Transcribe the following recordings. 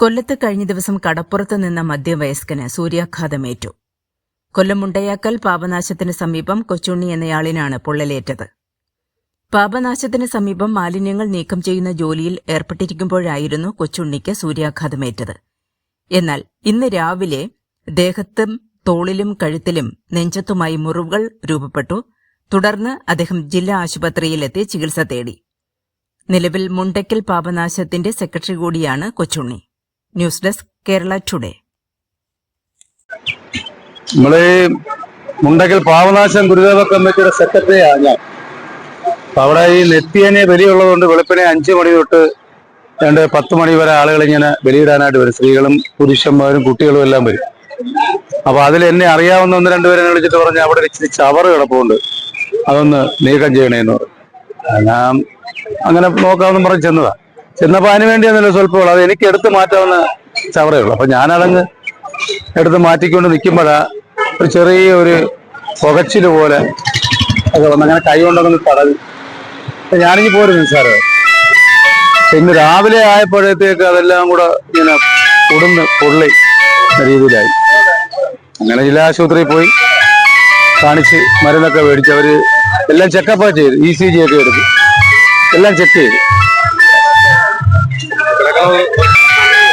കൊല്ലത്ത് കഴിഞ്ഞ ദിവസം കടപ്പുറത്ത് നിന്ന മധ്യവയസ്കന് സൂര്യാഘാതമേറ്റു കൊല്ലം മുണ്ടയാക്കൽ പാപനാശത്തിന് സമീപം കൊച്ചുണ്ണി എന്നയാളിനാണ് പൊള്ളലേറ്റത്. പാപനാശത്തിന് സമീപം മാലിന്യങ്ങൾ നീക്കം ചെയ്യുന്ന ജോലിയിൽ ഏർപ്പെട്ടിരിക്കുമ്പോഴായിരുന്നു കൊച്ചുണ്ണിക്ക് സൂര്യാഘാതമേറ്റത്. എന്നാൽ ഇന്ന് രാവിലെ ദേഹത്തും തോളിലും കഴുത്തിലും നെഞ്ചത്തുമായി മുറിവുകൾ രൂപപ്പെട്ടു. തുടർന്ന് അദ്ദേഹം ജില്ലാ ആശുപത്രിയിലെത്തി ചികിത്സ തേടി. നിലവിൽ മുണ്ടയ്ക്കൽ പാപനാശത്തിന്റെ സെക്രട്ടറി കൂടിയാണ് Kochunni. News desk Kerala today. നമ്മൾ മുണ്ടക്കൽ പാവനാശം ഗുരുദേവ കമ്മിറ്റിയുടെ സെക്രട്ടറിയാണ് ഞാൻ. അവിടെ ഈ നെത്തിയനെ ബലിയുള്ളതുകൊണ്ട് വെളുപ്പിനെ അഞ്ചു മണി തൊട്ട് രണ്ട് പത്ത് മണി വരെ ആളുകൾ ഇങ്ങനെ ബലിയിടാനായിട്ട് വരും. സ്ത്രീകളും പുരുഷന്മാരും കുട്ടികളും എല്ലാം വരും. അപ്പൊ അതിൽ എന്നെ അറിയാവുന്ന ഒന്ന് രണ്ടുപേരെ വിളിച്ചിട്ട് പറഞ്ഞ അവിടെ ഇച്ചിരി ചവറ് കിടപ്പുണ്ട്. അതൊന്ന് നീക്കം ചെയ്യണേന്ന് പറഞ്ഞു. ഞാൻ അങ്ങനെ നോക്കാമെന്നും പറഞ്ഞ് ചെന്നതാ. ചെന്നപ്പോ അതിന് വേണ്ടിയാണല്ലോ സ്വല്പം അത് എനിക്ക് എടുത്ത് മാറ്റാവുന്ന ചവറേ ഉള്ളൂ. അപ്പൊ ഞാനതങ്ങ് എടുത്ത് മാറ്റിക്കൊണ്ട് നിൽക്കുമ്പോഴാ ഒരു ചെറിയ ഒരു പുകച്ചിൽ പോലെ അത് വന്ന് അങ്ങനെ കൈ കൊണ്ടൊന്ന് തടവി. ഞാനിങ്ങി പോരുന്നു സാറ്. ഇന്ന് രാവിലെ ആയപ്പോഴത്തേക്ക് അതെല്ലാം കൂടെ ഇങ്ങനെ കുടുന്ന് പൊള്ളി രീതിയിലായി. അങ്ങനെ ജില്ലാ ആശുപത്രിയിൽ പോയി കാണിച്ച് മരുന്നൊക്കെ മേടിച്ച് അവർ എല്ലാം ചെക്കപ്പ് ചെയ്തു ഇ സി ജി ഒക്കെ എടുത്തു എല്ലാം ചെക്ക് ചെയ്തു.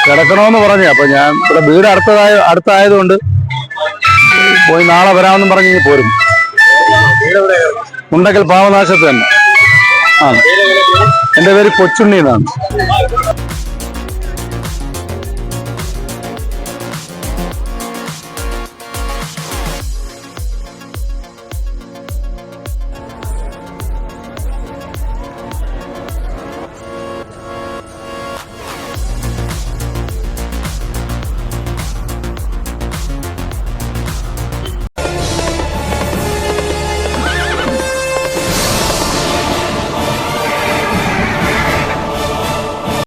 കിടക്കണമെന്ന് പറഞ്ഞു. അപ്പൊ ഞാൻ ഇവിടെ വീട് അടുത്തതായ അടുത്തായതുകൊണ്ട് പോയി നാളെ വരാമെന്ന് പറഞ്ഞു ഇനി പോരും. മുണ്ടക്കൽ പാവനാശത്ത് തന്നെ. ആ. എന്റെ പേര് കൊച്ചുണ്ണി എന്നാണ്.